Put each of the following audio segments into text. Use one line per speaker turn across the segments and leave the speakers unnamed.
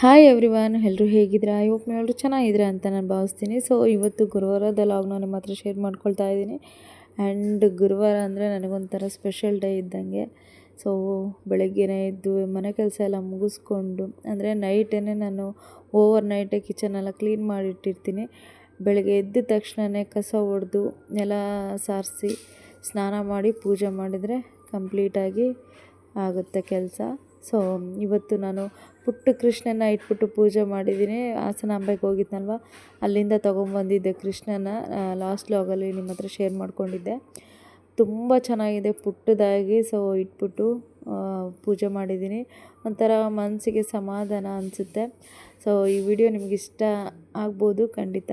Hi everyone ಎಲ್ಲರೂ ಹೇಗಿದ್ದೀರಾ? I hope ಎಲ್ಲರೂ ಚೆನ್ನಾಗಿದ್ದೀರಾ ಅಂತ ನಾನು ಭಾವಿಸ್ತೀನಿ. ಸೊ ಇವತ್ತು ಗುರುವಾರದ ಲಾಗ್ನ ನಿಮ್ಮ ಹತ್ರ ಶೇರ್ ಮಾಡ್ಕೊಳ್ತಾ ಇದ್ದೀನಿ. ಆ್ಯಂಡ್ ಗುರುವಾರ ಅಂದರೆ ನನಗೊಂಥರ ಸ್ಪೆಷಲ್ ಡೇ ಇದ್ದಂಗೆ. ಸೊ ಬೆಳಗ್ಗೆನೇ ಎದ್ದು ಮನೆ ಕೆಲಸ ಎಲ್ಲ ಮುಗಿಸ್ಕೊಂಡು, ಅಂದರೆ ನೈಟೇ ನಾನು ಓವರ್ ನೈಟೇ ಕಿಚನೆಲ್ಲ ಕ್ಲೀನ್ ಮಾಡಿಟ್ಟಿರ್ತೀನಿ. ಬೆಳಗ್ಗೆ ಎದ್ದ ತಕ್ಷಣವೇ ಕಸ ಹೊಡೆದು ನೆಲ ಸಾರಿಸಿ, ಸ್ನಾನ ಮಾಡಿ ಪೂಜೆ ಮಾಡಿದರೆ ಕಂಪ್ಲೀಟಾಗಿ ಆಗುತ್ತೆ ಕೆಲಸ. ಸೊ ಇವತ್ತು ನಾನು ಪುಟ್ಟ ಕೃಷ್ಣನ ಇಟ್ಬಿಟ್ಟು ಪೂಜೆ ಮಾಡಿದ್ದೀನಿ. ಹಾಸನಾಂಬೆಗೆ ಹೋಗಿದ್ನಲ್ವ? ಅಲ್ಲಿಂದ ತೊಗೊಂಬಂದಿದ್ದೆ ಕೃಷ್ಣನ ಲಾಸ್ಟ್ ಲಾಗಲ್ಲಿ ನಿಮ್ಮ ಹತ್ರ ಶೇರ್ ಮಾಡ್ಕೊಂಡಿದ್ದೆ. ತುಂಬ ಚೆನ್ನಾಗಿದೆ, ಪುಟ್ಟದಾಗಿ ಸೊ ಇಟ್ಬಿಟ್ಟು ಪೂಜೆ ಮಾಡಿದ್ದೀನಿ. ಒಂಥರ ಮನಸ್ಸಿಗೆ ಸಮಾಧಾನ ಅನಿಸುತ್ತೆ. ಸೊ ಈ ವಿಡಿಯೋ ನಿಮ್ಗೆ ಇಷ್ಟ ಆಗ್ಬೋದು, ಖಂಡಿತ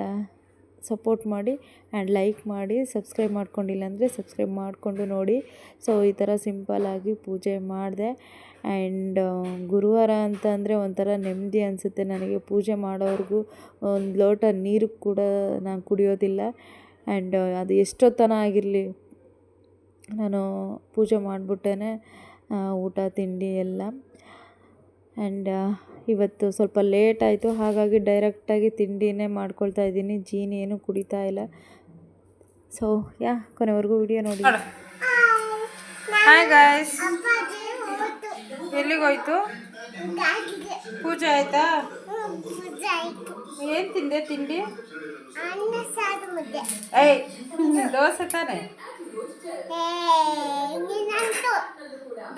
ಸಪೋರ್ಟ್ ಮಾಡಿ ಆ್ಯಂಡ್ ಲೈಕ್ ಮಾಡಿ. ಸಬ್ಸ್ಕ್ರೈಬ್ ಮಾಡ್ಕೊಂಡಿಲ್ಲ ಅಂದರೆ ಸಬ್ಸ್ಕ್ರೈಬ್ ಮಾಡಿಕೊಂಡು ನೋಡಿ. ಸೊ ಈ ಥರ ಸಿಂಪಲ್ಲಾಗಿ ಪೂಜೆ ಮಾಡಿದೆ. ಆ್ಯಂಡ್ ಗುರುವಾರ ಅಂತ ಅಂದರೆ ಒಂಥರ ನೆಮ್ಮದಿ ಅನಿಸುತ್ತೆ ನನಗೆ. ಪೂಜೆ ಮಾಡೋವ್ರಿಗೂ ಒಂದು ಲೋಟ ನೀರು ಕೂಡ ನಾನು ಕುಡಿಯೋದಿಲ್ಲ. ಆ್ಯಂಡ್ ಅದು ಎಷ್ಟೊತ್ತನ ಆಗಿರಲಿ ನಾನು ಪೂಜೆ ಮಾಡಿಬಿಟ್ಟೇ ಊಟ ತಿಂಡಿ ಎಲ್ಲ. ಆ್ಯಂಡ್ ಇವತ್ತು ಸ್ವಲ್ಪ ಲೇಟ್ ಆಯಿತು. ಹಾಗಾಗಿ ಡೈರೆಕ್ಟಾಗಿ ತಿಂಡಿನೇ ಮಾಡ್ಕೊಳ್ತಾ ಇದ್ದೀನಿ. ಜೀನಿ ಏನು ಕುಡಿತಾ ಇಲ್ಲ. ಸೊ ಯಾ ಕೊನೆವರೆಗೂ ವಿಡಿಯೋ ನೋಡಿ.
ಹಾಯ್ ಗಾಯ್ಸ್ ಎಲ್ಲಿಗೋಯ್ತು? ಪೂಜೆ ಆಯ್ತಾ? ಏನ್ ತಿಂದೆ ತಿಂಡಿ? ಏಯ್, ದೋಸೆ ತಾನೆ?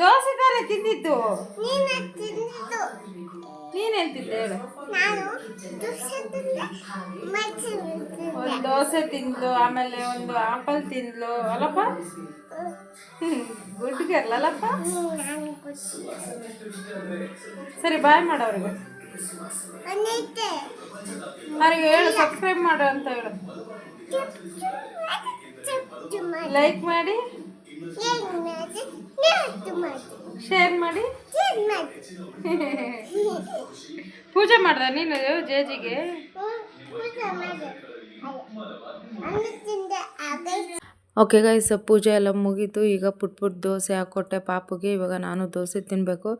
ದೋಸೆ ತಾನೆ ತಿಂದಿದ್ದು?
ನೀನ ತಿಂದಿದ್ದು
ನೀನೇನ್ ತಿಂದೆ ಹೇಳು? ಒಂದು ದೋಸೆ ತಿಂದ್ಲು, ಆಮೇಲೆ ಒಂದು ಆಪಲ್ ತಿಂದ್ಲು, ಅಲ್ಲಪ್ಪ? ಗುಡ್ ಗರ್ಲ್ ಅಲ್ಲಪ್ಪ ಸರಿ ಬಾಯ್ ಮಾಡೋರಿಗೆ.
ಅವ್ರಿಗೆ
ಅವ್ರಿಗೆ ಹೇಳು ಸಬ್ಸ್ಕ್ರೈಬ್ ಮಾಡು ಅಂತ ಹೇಳು. ಲೈಕ್ ಮಾಡಿ. ಶೇರ್ ಮಾಡಿ. ಪೂಜೆ ಮಾಡ್ದ ನೀನು ಜೇಜಿಗೆ?
ಓಕೆ ಗೈಸ್, ಪೂಜೆ ಎಲ್ಲ ಮುಗೀತು. ಈಗ ಪುಟ್ ಪುಟ್ ದೋಸೆ ಹಾಕ್ಕೊಟ್ಟೆ ಪಾಪುಗೆ. ಇವಾಗ ನಾನು ದೋಸೆ ತಿನ್ನಬೇಕು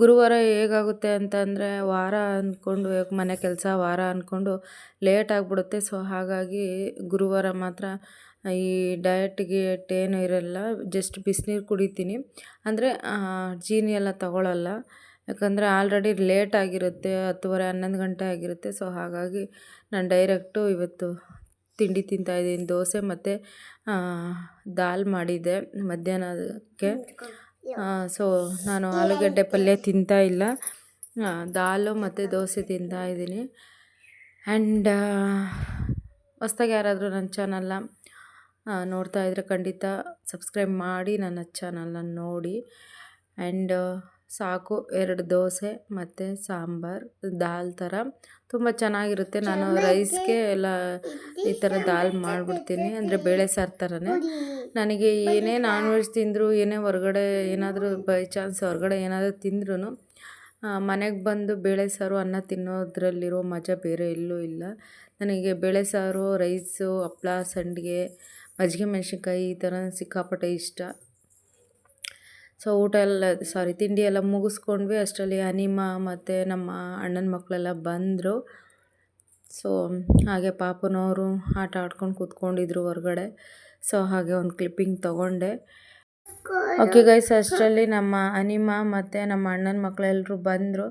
ಗುರುವಾರ ಹೇಗಾಗುತ್ತೆ ಅಂತಂದರೆ ವಾರ ಅಂದ್ಕೊಂಡು ಮನೆ ಕೆಲಸ ವಾರ ಅಂದ್ಕೊಂಡು ಲೇಟ್ ಆಗಿಬಿಡುತ್ತೆ. ಸೊ ಹಾಗಾಗಿ ಗುರುವಾರ ಮಾತ್ರ ಈ ಡಯಟ್ ಗಿಯಟ್ ಏನು ಇರಲ್ಲ. ಜಸ್ಟ್ ಬಿಸಿನೀರು ಕುಡಿತೀನಿ. ಅಂದರೆ ಜೀನಿ ಎಲ್ಲ ತಗೊಳ್ಳಲ್ಲ ಯಾಕಂದರೆ ಆಲ್ರೆಡಿ ಲೇಟ್ ಆಗಿರುತ್ತೆ. ಹತ್ತುವರೆ ಹನ್ನೊಂದು ಗಂಟೆ ಆಗಿರುತ್ತೆ. ಸೊ ಹಾಗಾಗಿ ನಾನು ಡೈರೆಕ್ಟು ಇವತ್ತು ತಿಂಡಿ ತಿಂತಾಯಿದ್ದೀನಿ ದೋಸೆ ಮತ್ತು ದಾಲ್ ಮಾಡಿದ್ದೆ ಮಧ್ಯಾಹ್ನಕ್ಕೆ. ಸೊ ನಾನು ಆಲೂಗಡ್ಡೆ ಪಲ್ಯ ತಿಂತಾ ಇಲ್ಲ. ದಾಲು ಮತ್ತು ದೋಸೆ ತಿಂತಾ ಇದ್ದೀನಿ. ಆ್ಯಂಡ್ ಹೊಸ್ದಾಗಿ ಯಾರಾದರೂ ನನ್ನ ಚಾನಲ್ನ ನೋಡ್ತಾ ಇದ್ದರೆ ಖಂಡಿತ ಸಬ್ಸ್ಕ್ರೈಬ್ ಮಾಡಿ ನನ್ನ ಚಾನಲ್ನ ನೋಡಿ. ಆ್ಯಂಡ್ ಸಾಕು ಎರಡು ದೋಸೆ ಮತ್ತು ಸಾಂಬಾರು ದಾಲ್ ಥರ ತುಂಬ ಚೆನ್ನಾಗಿರುತ್ತೆ. ನಾನು ರೈಸ್ಗೆ ಎಲ್ಲ ಈ ಥರ ದಾಲ್ ಮಾಡಿಬಿಡ್ತೀನಿ. ಅಂದರೆ ಬೇಳೆ ಸಾರು ಥರನೇ ನನಗೆ ಏನೇ ನಾನ್ ವೆಜ್ ತಿಂದರೂ ಏನೇ ಹೊರಗಡೆ ಏನಾದರೂ ಬೈ ಚಾನ್ಸ್ ಹೊರಗಡೆ ಏನಾದರೂ ತಿಂದ್ರೂ ಮನೆಗೆ ಬಂದು ಬೇಳೆ ಸಾರು ಅನ್ನ ತಿನ್ನೋದ್ರಲ್ಲಿರೋ ಮಜಾ ಬೇರೆ ಎಲ್ಲೂ ಇಲ್ಲ. ನನಗೆ ಬೇಳೆ ಸಾರು ರೈಸು ಹಪ್ಳ ಸಂಡಿಗೆ ಮಜ್ಜಿಗೆ ಮೆಣಸಿನ್ಕಾಯಿ ಈ ಥರ ಸಿಕ್ಕಾಪಟ್ಟೆ ಇಷ್ಟ. ಸೊ ಊಟ ಎಲ್ಲ ಸಾರಿ ತಿಂಡಿ ಎಲ್ಲ ಮುಗಿಸ್ಕೊಂಡ್ವಿ. ಅಷ್ಟರಲ್ಲಿ ಅನಿಮ ಮತ್ತು ನಮ್ಮ ಅಣ್ಣನ ಮಕ್ಕಳೆಲ್ಲ ಬಂದರು. ಸೊ ಹಾಗೆ ಪಾಪನವರು ಆಟ ಆಡ್ಕೊಂಡು ಕೂತ್ಕೊಂಡಿದ್ರು ಹೊರಗಡೆ. ಸೊ ಹಾಗೆ ಒಂದು ಕ್ಲಿಪ್ಪಿಂಗ್ ತೊಗೊಂಡೆ. ಓಕೆ ಗೈಸ್ ಅಷ್ಟರಲ್ಲಿ ನಮ್ಮ ಅನಿಮ ಮತ್ತು ನಮ್ಮ ಅಣ್ಣನ ಮಕ್ಕಳೆಲ್ಲರೂ ಬಂದರು.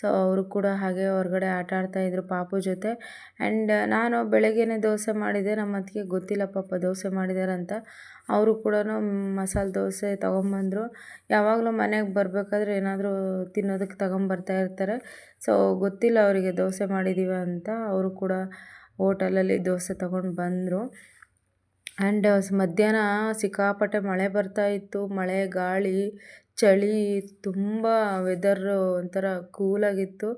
ಸೊ ಅವರು ಕೂಡ ಹಾಗೆ ಹೊರಗಡೆ ಆಟ ಆಡ್ತಾಯಿದ್ರು ಪಾಪು ಜೊತೆ. ಆ್ಯಂಡ್ ನಾನು ಬೆಳಗ್ಗೆನೇ ದೋಸೆ ಮಾಡಿದೆ. ನಮ್ಮ ಅತ್ತಿಗೆ ಗೊತ್ತಿಲ್ಲ ಪಾಪ ದೋಸೆ ಮಾಡಿದಾರಂತ ಅವರು ಕೂಡ ಮಸಾಲೆ ದೋಸೆ ತೊಗೊಂಬಂದರು. ಯಾವಾಗಲೂ ಮನೆಗೆ ಬರಬೇಕಾದ್ರೆ ಏನಾದರೂ ತಿನ್ನೋದಕ್ಕೆ ತಗೊಂಬರ್ತಾ ಇರ್ತಾರೆ. ಸೊ ಗೊತ್ತಿಲ್ಲ ಅವರಿಗೆ ದೋಸೆ ಮಾಡಿದ್ದೀವಿ ಅಂತ. ಅವರು ಕೂಡ ಹೋಟೆಲಲ್ಲಿ ದೋಸೆ ತೊಗೊಂಡು ಬಂದರು. ಆ್ಯಂಡ್ ಮಧ್ಯಾಹ್ನ ಸಿಕ್ಕಾಪಟ್ಟೆ ಮಳೆ ಬರ್ತಾ ಇತ್ತು, ಮಳೆ, ಗಾಳಿ, ಚಳಿ, ತುಂಬ ವೆದರು ಒಂಥರ ಕೂಲಾಗಿತ್ತು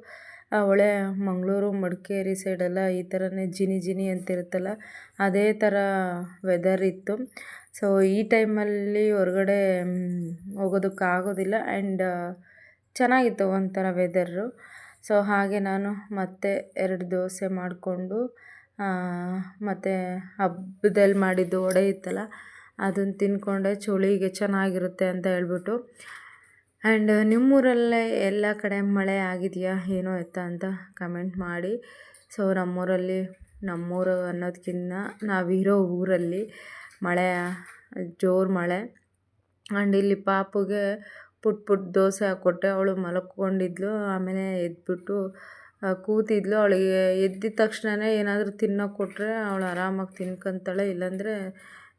ಒಳ್ಳೆ ಮಂಗಳೂರು, ಮಡಿಕೇರಿ ಸೈಡೆಲ್ಲ ಈ ಥರನೇ ಜಿನಿ ಜಿನಿ ಅಂತಿರುತ್ತಲ್ಲ, ಅದೇ ಥರ ವೆದರ್ ಇತ್ತು. ಸೊ ಈ ಟೈಮಲ್ಲಿ ಹೊರಗಡೆ ಹೋಗೋದಕ್ಕಾಗೋದಿಲ್ಲ ಆ್ಯಂಡ್ ಚೆನ್ನಾಗಿತ್ತು ಒಂಥರ ವೆದರು ಸೊ ಹಾಗೆ ನಾನು ಮತ್ತೆ ಎರಡು ದೋಸೆ ಮಾಡಿಕೊಂಡು ಮತ್ತು ಹಬ್ಬದಲ್ಲಿ ಮಾಡಿದ್ದು ವಡೆ ಇತ್ತಲ್ಲ ಅದನ್ನು ತಿಂದ್ಕೊಂಡೆ ಚಳಿಗೆ ಚೆನ್ನಾಗಿರುತ್ತೆ ಅಂತ ಹೇಳ್ಬಿಟ್ಟು. ಆ್ಯಂಡ್ ನಿಮ್ಮೂರಲ್ಲೇ ಎಲ್ಲ ಕಡೆ ಮಳೆ ಆಗಿದೆಯಾ, ಏನೋ ಎತ್ತ ಅಂತ ಕಮೆಂಟ್ ಮಾಡಿ. ಸೊ, ನಮ್ಮೂರಲ್ಲಿ, ನಮ್ಮೂರು ಅನ್ನೋದಕ್ಕಿಂತ ನಾವಿರೋ ಊರಲ್ಲಿ ಮಳೆ, ಜೋರು ಮಳೆ. ಆ್ಯಂಡ್ ಇಲ್ಲಿ ಪಾಪುಗೆ ಪುಟ್ ಪುಟ್ ದೋಸೆ ಹಾಕ್ಕೊಟ್ಟೆ, ಅವಳು ಮಲ್ಕೊಂಡಿದ್ಲು, ಆಮೇಲೆ ಎದ್ಬಿಟ್ಟು ಕೂತಿದ್ಲು. ಅವಳಿಗೆ ಎದ್ದಿದ ತಕ್ಷಣನೇ ಏನಾದರೂ ತಿನ್ನೋಕೆ ಕೊಟ್ಟರೆ ಅವಳು ಆರಾಮಾಗಿ ತಿನ್ಕೊಂತಾಳೆ. ಇಲ್ಲಾಂದರೆ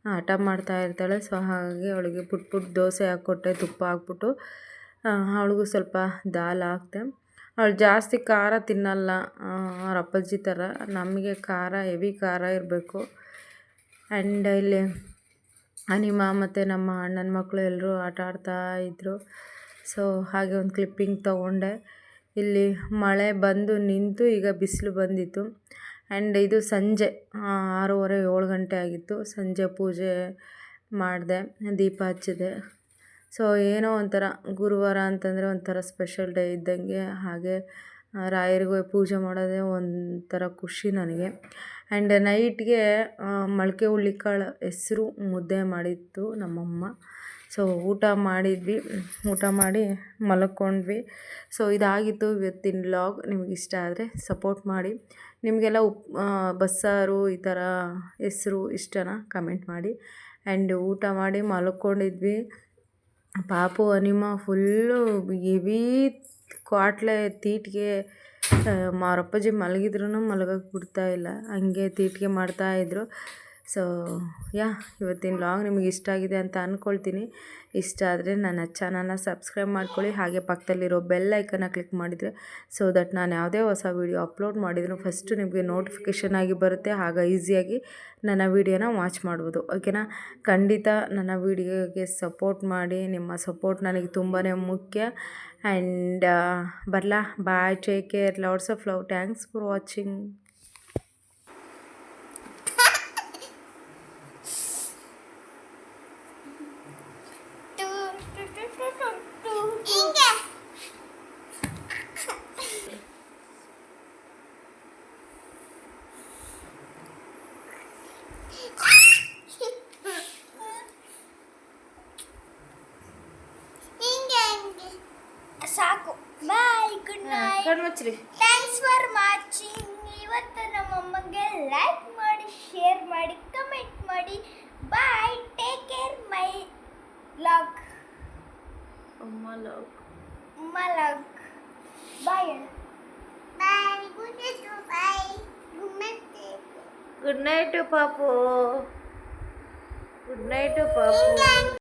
ಹಠ ಮಾಡ್ತಾ ಇರ್ತಾಳೆ. ಸೊ, ಹಾಗಾಗಿ ಅವಳಿಗೆ ಪುಟ್ ಪುಟ್ ದೋಸೆ ಹಾಕ್ಕೊಟ್ಟೆ, ತುಪ್ಪ ಹಾಕ್ಬಿಟ್ಟು. ಅವಳಿಗೂ ಸ್ವಲ್ಪ ದಾಲ್ ಹಾಕ್ದೆ. ಅವಳು ಜಾಸ್ತಿ ಖಾರ ತಿನ್ನಲ್ಲ ಅವ್ರ ಅಪ್ಪಾಜಿ ಥರ. ನಮಗೆ ಖಾರ, ಹೆವಿ ಖಾರ ಇರಬೇಕು. ಆ್ಯಂಡ್ ಇಲ್ಲಿ ಅನಿಮಾ ಮತ್ತು ನಮ್ಮ ಅಣ್ಣನ ಮಕ್ಕಳು ಎಲ್ಲರೂ ಆಟ ಆಡ್ತಾ ಇದ್ದರು ಸೊ, ಹಾಗೆ ಒಂದು ಕ್ಲಿಪ್ಪಿಂಗ್ ತೊಗೊಂಡೆ. ಇಲ್ಲಿ ಮಳೆ ಬಂದು ನಿಂತು ಈಗ ಬಿಸಿಲು ಬಂದಿತ್ತು. ಆ್ಯಂಡ್ ಇದು ಸಂಜೆ ಆರೂವರೆ, ಏಳು ಗಂಟೆ ಆಗಿತ್ತು. ಸಂಜೆ ಪೂಜೆ ಮಾಡಿದೆ, ದೀಪ ಹಚ್ಚಿದೆ. ಸೊ ಏನೋ ಒಂಥರ ಗುರುವಾರ ಅಂತಂದರೆ ಒಂಥರ ಸ್ಪೆಷಲ್ ಡೇ ಇದ್ದಂಗೆ ಹಾಗೆ ರಾಯರಿಗೆ ಪೂಜೆ ಮಾಡೋದೇ ಒಂಥರ ಖುಷಿ ನನಗೆ. ಆ್ಯಂಡ್ ನೈಟ್ಗೆ ಮೊಳಕೆ ಹುಳ್ಳಿಕಾಳು ಹೆಸ್ರು ಮುದ್ದೆ ಮಾಡಿತ್ತು ನಮ್ಮಮ್ಮ. ಸೊ ಊಟ ಮಾಡಿದ್ವಿ. ಊಟ ಮಾಡಿ ಮಲ್ಕೊಂಡ್ವಿ. ಸೊ ಇದಾಗಿತ್ತು ಇವತ್ತಿನ ವ್ಲಾಗ್ ನಿಮ್ಗೆ ಇಷ್ಟ ಆದರೆ ಸಪೋರ್ಟ್ ಮಾಡಿ. ನಿಮಗೆಲ್ಲ ಉಪ್ ಬಸ್ಸಾರು ಈ ಥರ ಹೆಸರು ಇಷ್ಟನ ಕಮೆಂಟ್ ಮಾಡಿ. ಆ್ಯಂಡ್ ಊಟ ಮಾಡಿ ಮಲ್ಕೊಂಡಿದ್ವಿ. ಪಾಪು, ಅನಿಮ ಫುಲ್ಲು ಹೆವಿ ಕ್ವಾಟ್ಲೆ ತೀಟಿಗೆ ಮಾರಪ್ಪಾಜಿ ಮಲಗಿದ್ರು ಮಲಗಕ್ಕೆ ಬಿಡ್ತಾ ಇಲ್ಲ. ಹಂಗೆ ತೀಟಿಗೆ ಮಾಡ್ತಾಯಿದ್ರು ಸೊ ಯಾ ಇವತ್ತಿನ ಲಾಂಗ್ ನಿಮಗೆ ಇಷ್ಟ ಆಗಿದೆ ಅಂತ ಅಂದ್ಕೊಳ್ತೀನಿ ಇಷ್ಟ ಆದರೆ ನನ್ನ ಚಾನಲ್ನ ಸಬ್ಸ್ಕ್ರೈಬ್ ಮಾಡ್ಕೊಳ್ಳಿ. ಹಾಗೆ ಪಕ್ಕದಲ್ಲಿರೋ ಬೆಲ್ ಐಕನ್ನ ಕ್ಲಿಕ್ ಮಾಡಿದರೆ ಸೊ ದಟ್ ನಾನು ಯಾವುದೇ ಹೊಸ ವೀಡಿಯೋ ಅಪ್ಲೋಡ್ ಮಾಡಿದ್ರು ಫಸ್ಟು ನಿಮಗೆ ನೋಟಿಫಿಕೇಷನ್ ಆಗಿ ಬರುತ್ತೆ. ಆಗ ಈಸಿಯಾಗಿ ನನ್ನ ವೀಡಿಯೋನ ವಾಚ್ ಮಾಡ್ಬೋದು. ಓಕೆನಾ ಖಂಡಿತ ನನ್ನ ವೀಡಿಯೋಗೆ ಸಪೋರ್ಟ್ ಮಾಡಿ. ನಿಮ್ಮ ಸಪೋರ್ಟ್ ನನಗೆ ತುಂಬಾ ಮುಖ್ಯ. ಆ್ಯಂಡ್ ಬರಲಾ? Bye take care lots of love thanks for watching
to ಟು ಟು ಟು ಟು ಟು ಹಿಂಗೆ ಹಿಂಗೆ ಹಿಂಗೆ ಸಾಕು ಬಾಯ್ ಗುಡ್ ನೈಟ್
ಕಣ್ಣು ಮುಚ್ಚ್ರಿ.
ಥ್ಯಾಂಕ್ಸ್ ಫಾರ್ ವಾಚಿಂಗ್ ಇವತ್ತು ನಮ್ಮ ಅಮ್ಮಗೆ ಲೈಕ್ ಮಾಡಿ ಶೇರ್ ಮಾಡಿ. ಕಮೆಂಟ್ ಮಾಡಿ ಬಾಯ್ ಟೇಕ್ ಕೇರ್ ಮೈ ಲಾಗ್ ಮಲಗ್ bye bye good night bye good night
good night ಪಾಪು ಗುಡ್ ನೈಟು ಪಾಪು